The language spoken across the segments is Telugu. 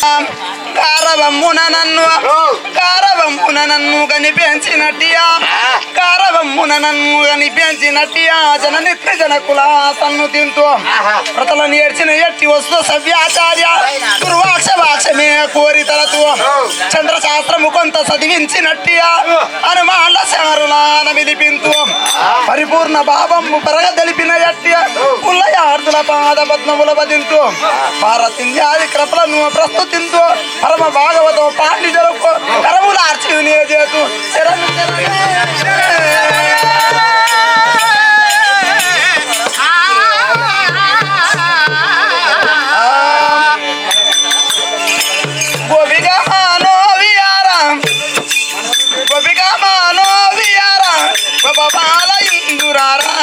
Um, కారవమ్మున నన్ను. కారవమ్మున నన్ను కనిపించినట్టియా. కారవమ్మున నన్ను కనిపించినట్టియా. జన నిత్య జనకుల తన్ను తింటూ ప్రతల నేర్చిన ఎట్టి వస్తు సవ్యాచార్య. దుర్వాక్ష భాషమే కోరి తలతూ. చంద్రశాస్త్రము కొంత చదివించినట్టియా. హనుమాన్ల శారులాన విలిపింతు పరిపూర్ణ భావము పరగ తెలిపిన ఎట్టి పుల్లయార్దుల పాద పద్మముల బదింతు భారతింద్యాది కృపలను ప్రస్తుతింతు. పరమ భాగవతం పాటి జరుపు కరముల ఆర్చి వినియోగేతు శరణు. గోపిక ఇందురారా.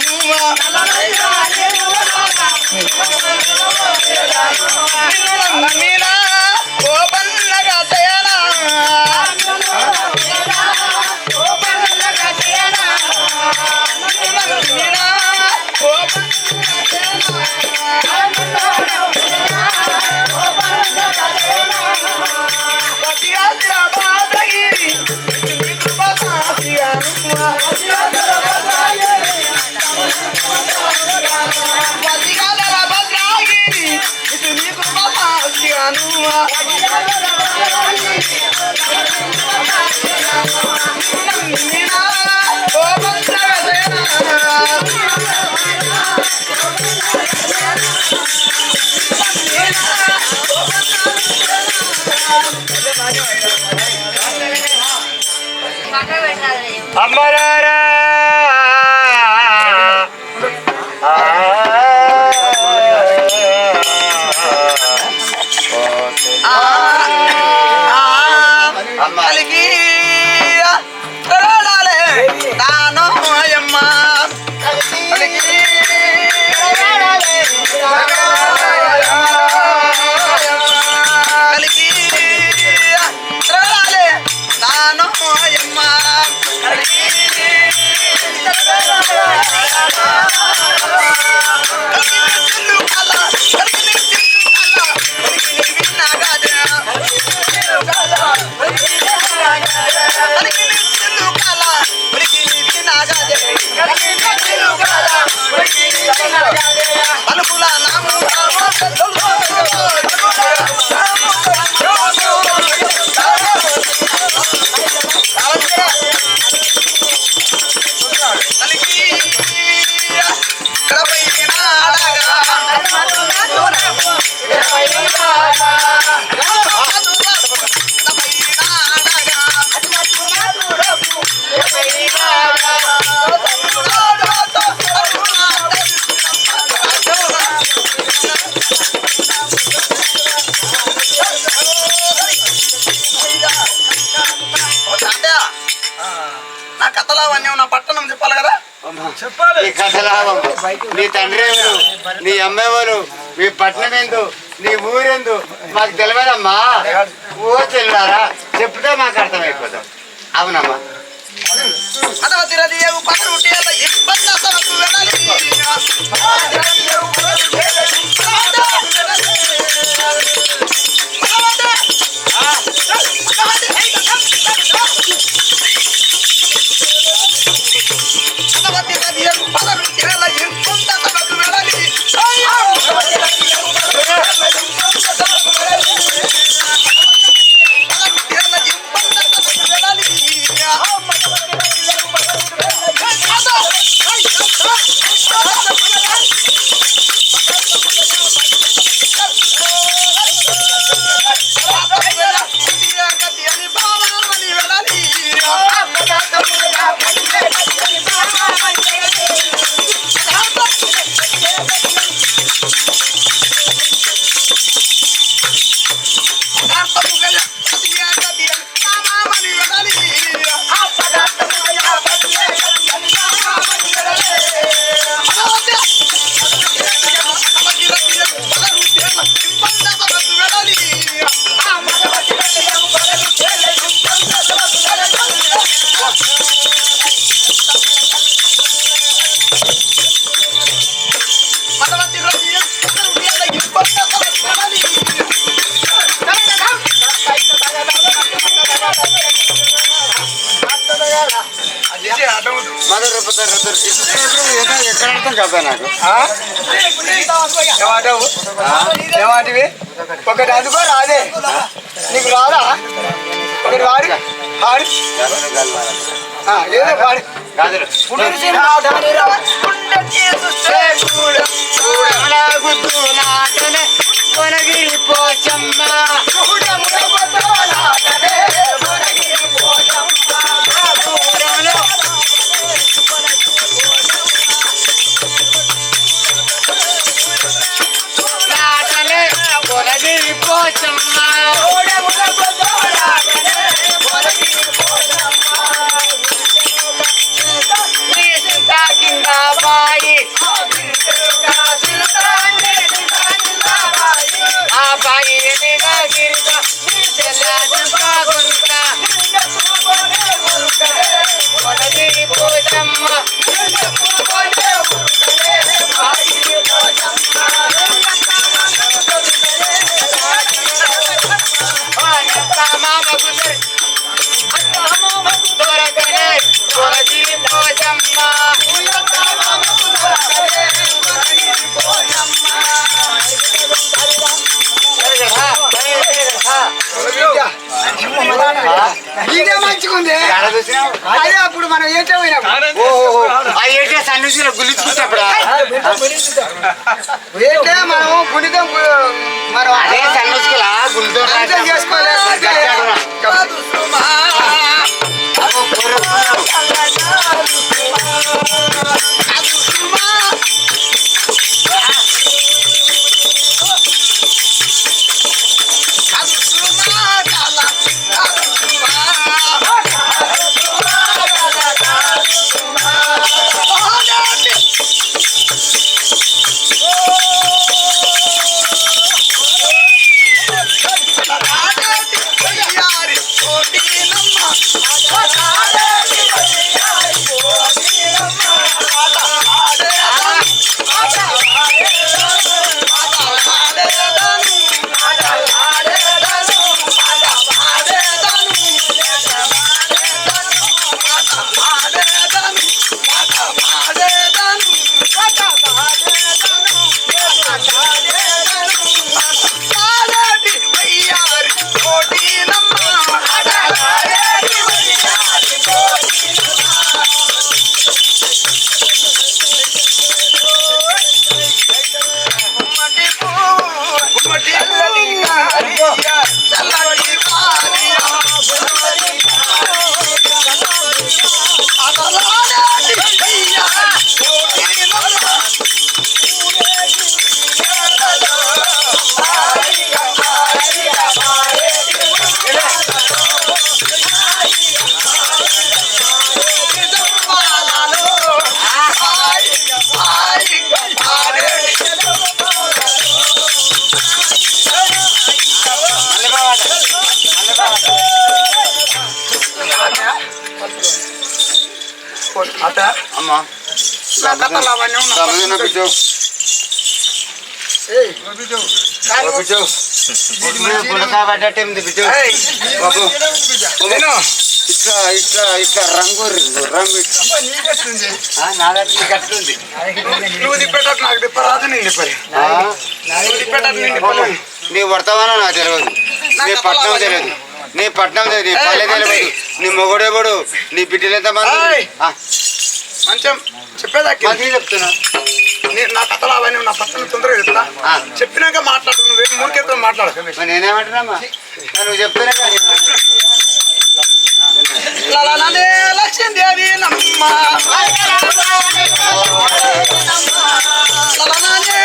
Manua. Amara. నీ తండ్రి ఎవరు నీ అమ్మ ఎవరు మీ పట్నం ఎందు నీ ఊరెందు మాకు తెలియదమ్మా ఓ చెల్లారా చెప్తే మాకు అర్థమైపోతాం అవునమ్మా అదవ తిరదియవు you మదర్ ఎక్కడ అర్థం కదా నాకు. ఏమాటవు ఏమాటివి ఒకటి అందుకో రాదే. నీకు రాదా? ఒకటి వాడి వాడి. ఏదో వాడి. కొనగిరి పోచమ్మ. కొనగిరి బాబు. విను. ఇట్లా ఇట్లా ఇట్లా రంగు రంగు ఆ, నాదట్ల కట్టుంది నువ్వు తిప్పేటట్టు నాకు తిప్పరాదు నేను తిప్పలే. ఆ, నువ్వు తిప్పేటట్టు నేను బాబు, తిప్పలేను నీ వర్తమానం నాకు తెలియదు. నీ పట్నం తెలియదు. నీ పట్నం తెలియదు. నీ పల్లె తెలియదు. నీ మొగుడెవడు నీ బిడ్డలు ఎంతమంది? మంచం చెప్పేదాకి మంచిగా చెప్తున్నా నీ- నా కథలు అవన్నీ నా పక్కన తొందరగా చెప్తా. చెప్పినాక మాట్లాడు నువ్వేం మూర్ఖేతో మాట్లాడు. నేనేమంటున్నామా నువ్వు చెప్తేనే కానీ లలననే లక్ష్మీదేవి నమ్మ. లక్ష్మీదేవి లలననే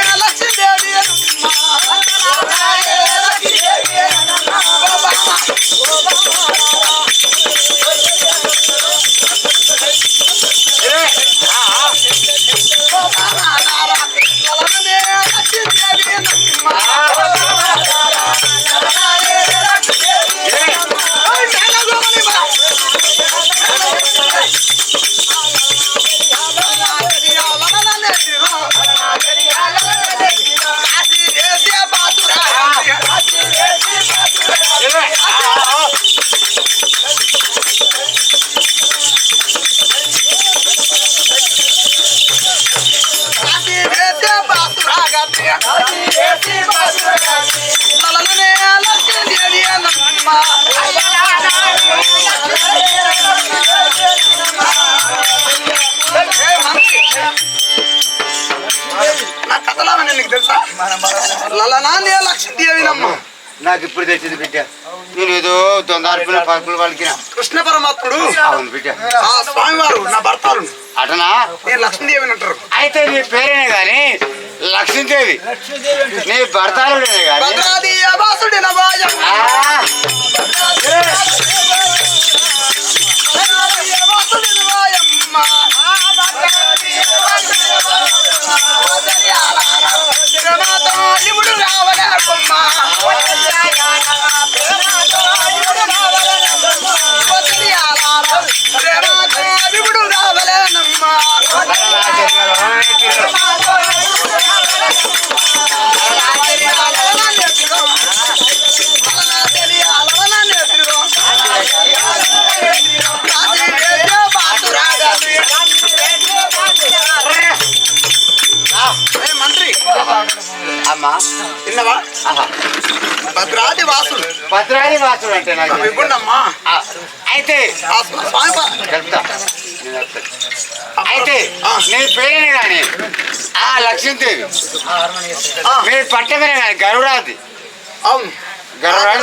నాకు ఇప్పుడు తెచ్చింది బిడ్డ. నేను ఏదో తొందరపిన పరుపులు పలికిన కృష్ణ పరమాత్ముడు. అవును బిడ్డ. స్వామివారు నా భర్తలు. అటనా? నేను లక్ష్మీదేవిని అంటారు. అయితే నీ పేరేనే గాని? లక్ష్మీదేవి. నీ భర్తాలుడేనే భద్రాది వాసుడు అంటే నాకు అయితే స్వామి. అయితే నీ పేరేనే గాని ఆ లక్ష్మీదేవి ఆ, మీ పట్టమనే గాని గరుడాది. అవును. గరుడాది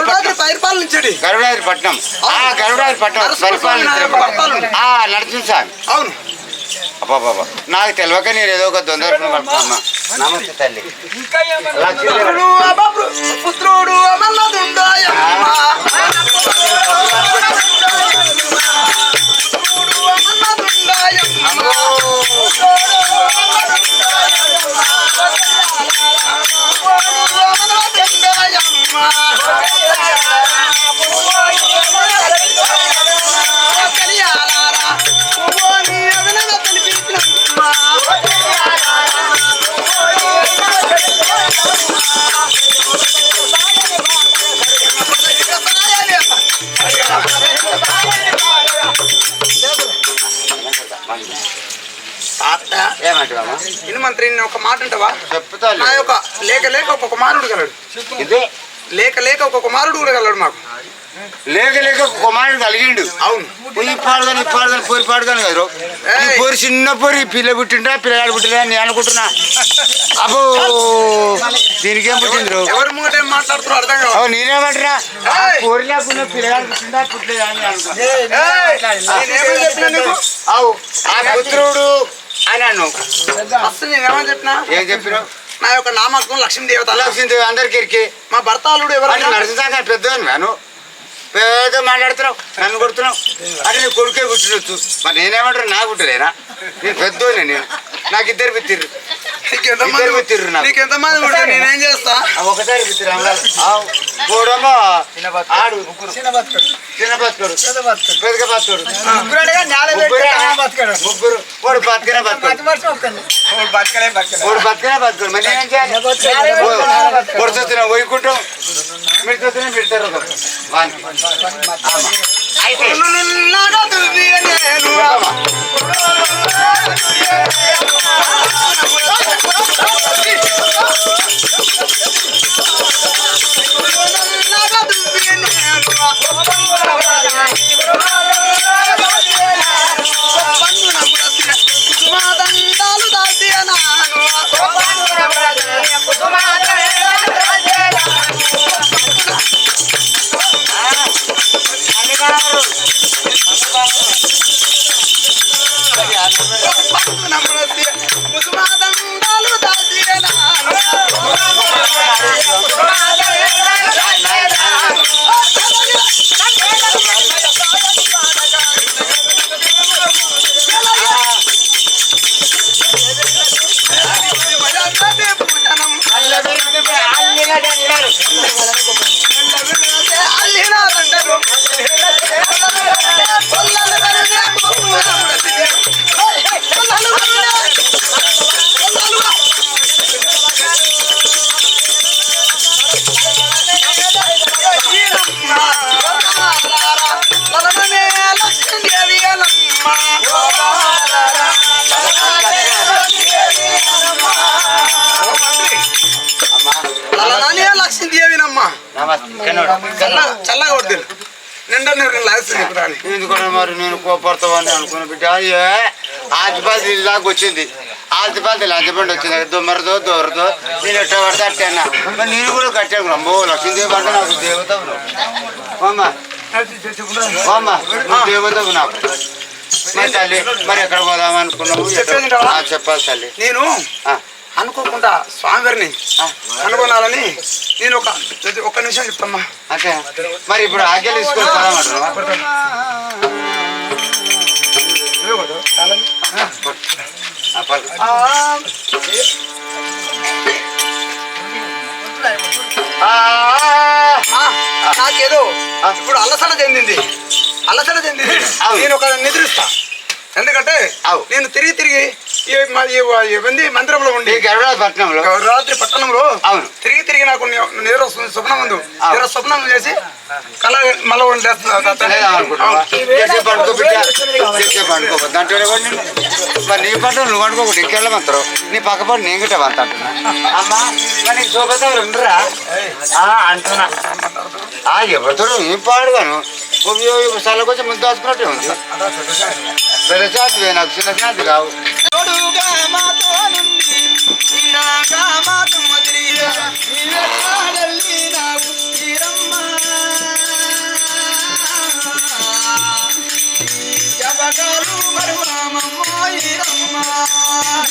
గరుడాది పట్నం. ఆ గరుడాది పట్నం. పరిపాలన. ఆ నరసింహ స్వామి. అవును. అబ్బాబాబా నాకు తెలియక నేను ఏదో ఒక పడుతున్నా నమస్తే తల్లి. పుత్రుడు కుమారుడు గలడు ఇదే లేక లేక ఒక కుమారుడు కూడా గలడు మాకు. లేక లేక కుమారుడు కలిగిండు. అవును. ఈ పాడుగాని ఈ పాడుగాని పోరి పాడుగాని కదా ఈ. పోరి చిన్న పోరి పిల్ల పుట్టిండా పిల్లగాడు పుట్టిండా నేను అనుకుంటున్నా. అబ్బో దీనికేం పుట్టింది ఎవరు ముంగట ఏం మాట్లాడుతున్నారు అర్థం కాదు అవు నేనేమంటున్నా ఏయ్. పోరిలేకున్న పిల్లగాడు పుట్టిండా పుట్టలేదా అని నీకు? అవు ఆ పుత్రుడు అని అన్ను అసలు నేనేమని చెప్పినా? ఏం చెప్పినావు? నా యొక్క నామకం లక్ష్మీ దేవత లక్ష్మీదేవి అందరికి మా భర్త అల్లుడు ఎవరన్నా నరసింహ పెద్ద నేను పెద్ద మాట్లాడుతున్నావు నన్ను కొడుతున్నావు. అంటే నీ కొడుకే పుట్టినొచ్చు మరి నేనేమంటారు? నా పుట్టలేనా నేను పెద్దోనే నేను. నాకు ఇద్దరు పిత్తిర్రు. ఇద్దరు పెట్టిర్రు నాకు. నేనేం చేస్తా? ఒకసారి పిత్తిరు మూడేమో ఆడు చిన్న బతుకోడు. పెద్దగా బతుకోడు. ముగ్గురే ముగ్గురు. మూడు బతికినా బతుకోడు. మూడు బతికినా బతుకోడు. మరి నేనేం చేయాలి? పొడుచుతున్నా పోయికుంటాం. మీరు చూస్తున్నా పెడతారు వానికి ఆమా. అయితే నున్నగా దువ్వి నేను చల్లగా నిండా. ఎందుకంటే మరి నేను కోపడతావని అనుకున్న బిడ్డ? ఏ? దాకా వచ్చింది. ఆల్తి పాల్తి లంచపండి వచ్చింది. దుమ్మరతో దూరతో. నేను ఎట్లా పడితే అట్టే అన్నా. మరి నేను కూడా కట్టాను అమ్మో లక్ష్మీదేవి అంటే నాకు దేవతవు అమ్మ అమ్మ నువ్వు దేవతవు నాకు. మరి తల్లి మరి ఎక్కడ పోదాం అనుకున్నావు? చెప్పేది వింటావా? ఆ, చెప్పాలి తల్లి. నేను అనుకోకుండా స్వామివారిని. కనుగొనాలని నేను ఒక ఒక్క నిమిషం చెప్తామ్మా. అంతే మరి ఇప్పుడు ఆజ్ఞలు నాకేదో. ఇప్పుడు అల్లసల చెందింది. అల్లసల చెందింది. నేను ఒక నిద్రిస్తా. ఎందుకంటే. నేను తిరిగి తిరిగి మంది మందిరంలో ఉండి ఈ గరుడ పట్నంలో రాత్రి పట్టణంలో అవును. తిరిగి తిరిగి నాకు నిద్ర వస్తుంది స్వప్నం ఉంది. నిద్ర స్వప్నం చేసి అలాగే మళ్ళీ మరి నీ పంట నువ్వు అనుకోకుండా మాత్రం. నీ పక్క పంట నేను గిట్ట అమ్మా నీ చూపెత్తా అంటున్నా. ఎవరితో ఏం పాడుగాను? సల్ల కొంచెం ముందు దాచుకున్నట్టే ఉంది. పెద్ద చాటు నాకు చిన్న చాటు కావు. మాతో Jagaloo.